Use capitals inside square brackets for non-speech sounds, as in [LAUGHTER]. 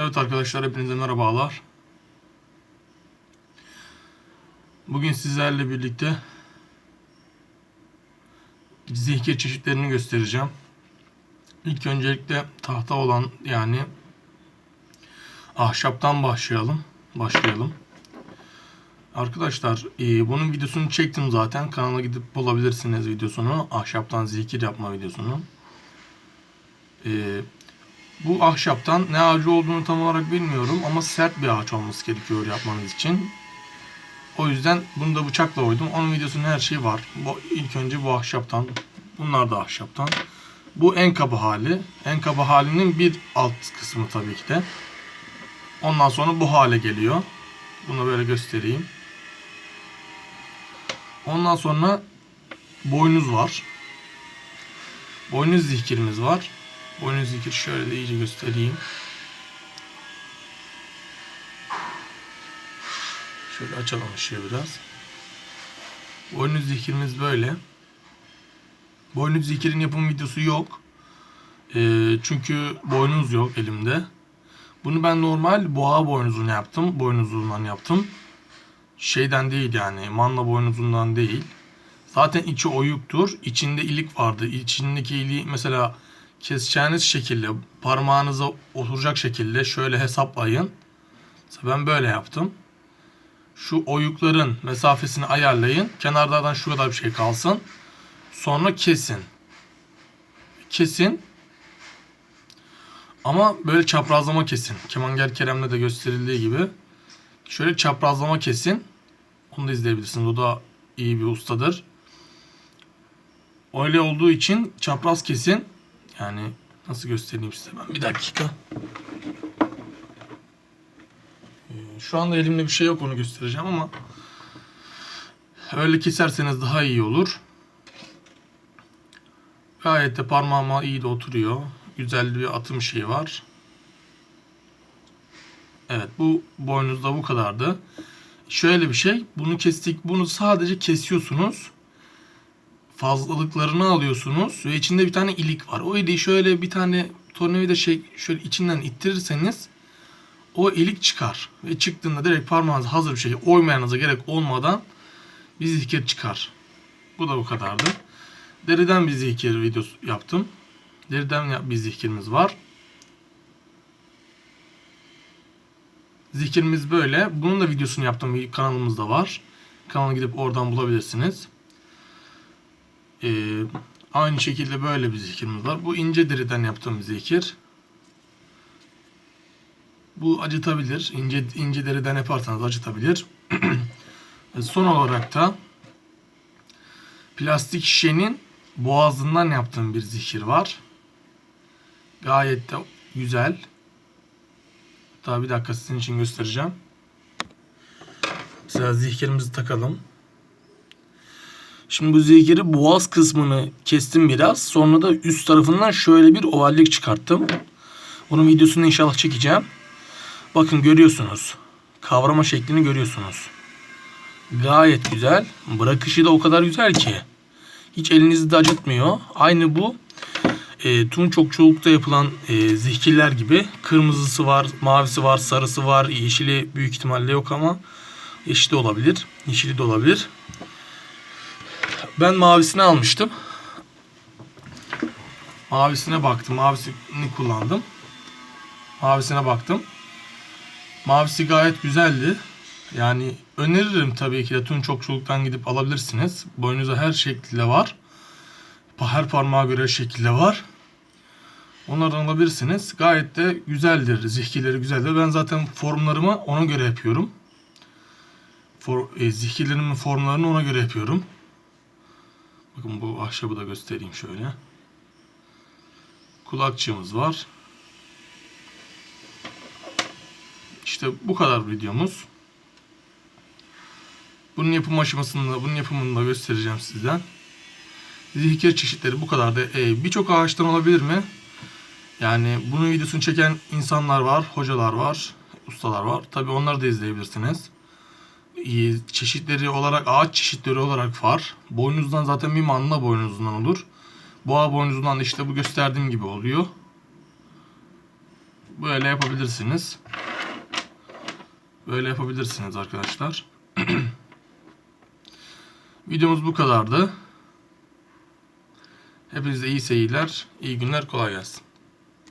Evet arkadaşlar hepinize merhabalar. Bugün sizlerle birlikte zihker çeşitlerini göstereceğim. İlk öncelikle tahta olan yani ahşaptan başlayalım. Başlayalım. Arkadaşlar e, bunun videosunu çektim zaten. Kanala gidip bulabilirsiniz videosunu. Ahşaptan zikir yapma videosunu. E, bu ahşaptan ne ağacı olduğunu tam olarak bilmiyorum ama sert bir ağaç olması gerekiyor yapmanız için. O yüzden bunu da bıçakla oydum. Onun videosunun her şeyi var. Bu, ilk önce bu ahşaptan. Bunlar da ahşaptan. Bu en kaba hali. En kaba halinin bir alt kısmı tabii ki de. Ondan sonra bu hale geliyor. Bunu böyle göstereyim. Ondan sonra boynuz var. Boynuz zikirimiz var. Boynuz zikir şöyle de iyice göstereyim. Şöyle açalım ışığı biraz. Boynuz zikirimiz böyle. Boynuz zikirin yapım videosu yok. Ee, çünkü boynuz yok elimde. Bunu ben normal boğa boynuzunu yaptım. Boynuzundan yaptım. Şeyden değil yani. Manla boynuzundan değil. Zaten içi oyuktur. İçinde ilik vardı. İçindeki iliği mesela keseceğiniz şekilde parmağınıza oturacak şekilde şöyle hesaplayın. Mesela ben böyle yaptım. Şu oyukların mesafesini ayarlayın. Kenarlardan şu kadar bir şey kalsın. Sonra kesin. Kesin. Ama böyle çaprazlama kesin. Kemanger Kerem'le de gösterildiği gibi. Şöyle çaprazlama kesin. Onu da izleyebilirsiniz. O da iyi bir ustadır. Öyle olduğu için çapraz kesin. Yani nasıl göstereyim size ben bir dakika. Ee, Şu anda elimde bir şey yok onu göstereceğim ama öyle keserseniz daha iyi olur. Gayet de parmağıma iyi de oturuyor. Güzel bir atım şeyi var. Evet bu boynuzda bu kadardı. Şöyle bir şey. Bunu kestik. Bunu sadece kesiyorsunuz. Fazlalıklarını alıyorsunuz ve içinde bir tane ilik var. O iliği şöyle bir tane tornavida şey şöyle içinden ittirirseniz o ilik çıkar. Ve çıktığında direkt parmağınız hazır bir şekilde oymayanıza gerek olmadan bir zikir çıkar. Bu da bu kadardı. Deriden bir zikir videosu yaptım. Deriden bir zikirimiz var. Zikirimiz böyle. Bunun da videosunu yaptığım kanalımızda var. Kanala gidip oradan bulabilirsiniz. Ee, aynı şekilde böyle bir zikirimiz var. Bu ince deriden yaptığım bir zikir. Bu acıtabilir. İnce, ince deriden yaparsanız acıtabilir. [CLEARS THROAT] Son olarak da plastik şişenin boğazından yaptığım bir zikir var. Gayet de güzel. Daha bir dakika sizin için göstereceğim. Mesela zikirimizi takalım. Şimdi bu zikiri boğaz kısmını kestim biraz. Sonra da üst tarafından şöyle bir ovallik çıkarttım. Bunun videosunu inşallah çekeceğim. Bakın görüyorsunuz. Kavrama şeklini görüyorsunuz. Gayet güzel. Bırakışı da o kadar güzel ki. Hiç elinizi de acıtmıyor. Aynı bu e, tüm çokçulukta yapılan e, zihkirler gibi kırmızısı var, mavisi var, sarısı var, yeşili büyük ihtimalle yok ama yeşili de olabilir, yeşili de olabilir. Ben mavisini almıştım. Mavisine baktım, mavisini kullandım. Mavisine baktım. Mavisi gayet güzeldi. Yani öneririm tabii ki de tüm çokçuluktan gidip alabilirsiniz. Boynunuza her şekilde var. Her parmağa göre şekilde var. Onlardan alabilirsiniz. Gayet de güzeldir. Zihkileri güzeldir. Ben zaten formlarımı ona göre yapıyorum. For, e, zihkilerimin formlarını ona göre yapıyorum. Bakın bu ahşabı da göstereyim şöyle. Kulakçığımız var. İşte bu kadar videomuz. Bunun yapım aşamasını, bunun yapımını da göstereceğim sizden. Zihker çeşitleri bu kadar da e, birçok ağaçtan olabilir mi? Yani bunun videosunu çeken insanlar var, hocalar var, ustalar var. Tabi onları da izleyebilirsiniz çeşitleri olarak ağaç çeşitleri olarak far. Boynuzdan zaten bir manla boynuzundan olur. Boğa boynuzundan işte bu gösterdiğim gibi oluyor. Böyle yapabilirsiniz. Böyle yapabilirsiniz arkadaşlar. [CLEARS THROAT] Videomuz bu kadardı. Hepinize iyi seyirler, iyi günler, kolay gelsin.